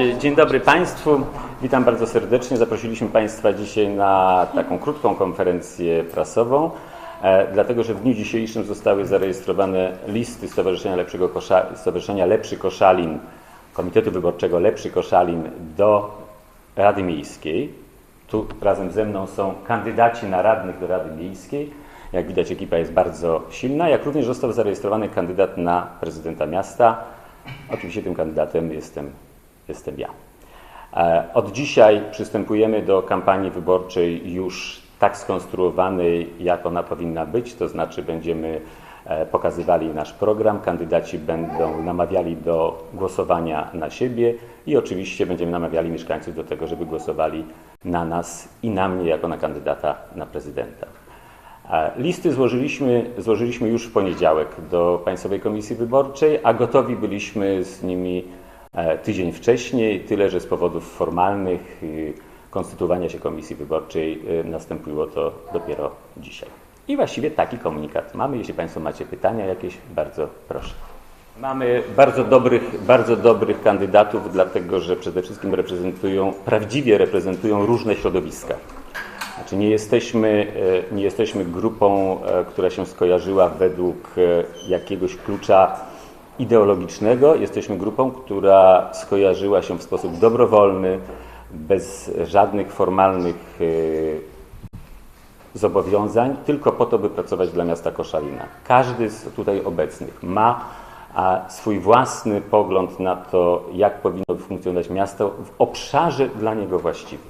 Dzie- Dzień dobry Państwu. Witam bardzo serdecznie. Zaprosiliśmy Państwa dzisiaj na taką krótką konferencję prasową, e, dlatego że w dniu dzisiejszym zostały zarejestrowane listy Stowarzyszenia, Lepszego Kosza, Stowarzyszenia Lepszy Koszalin, Komitetu Wyborczego Lepszy Koszalin do Rady Miejskiej. Tu razem ze mną są kandydaci na radnych do Rady Miejskiej. Jak widać ekipa jest bardzo silna, jak również został zarejestrowany kandydat na prezydenta miasta. Oczywiście tym kandydatem jestem, jestem ja. E, Od dzisiaj przystępujemy do kampanii wyborczej już tak skonstruowanej, jak ona powinna być, to znaczy będziemy e, pokazywali nasz program, kandydaci będą namawiali do głosowania na siebie i oczywiście będziemy namawiali mieszkańców do tego, żeby głosowali na nas i na mnie jako na kandydata na prezydenta. E, Listy złożyliśmy, złożyliśmy już w poniedziałek do Państwowej Komisji Wyborczej, a gotowi byliśmy z nimi tydzień wcześniej, tyle że z powodów formalnych y, konstytuowania się Komisji Wyborczej y, nastąpiło to dopiero dzisiaj. I właściwie taki komunikat mamy. Jeśli Państwo macie pytania jakieś, bardzo proszę. Mamy bardzo dobrych, bardzo dobrych kandydatów, dlatego że przede wszystkim reprezentują, prawdziwie reprezentują różne środowiska. Znaczy nie jesteśmy, e, nie jesteśmy grupą, e, która się skojarzyła według e, jakiegoś klucza ideologicznego. Jesteśmy grupą, która skojarzyła się w sposób dobrowolny, bez żadnych formalnych zobowiązań, tylko po to, by pracować dla miasta Koszalina. Każdy z tutaj obecnych ma swój własny pogląd na to, jak powinno funkcjonować miasto w obszarze dla niego właściwym.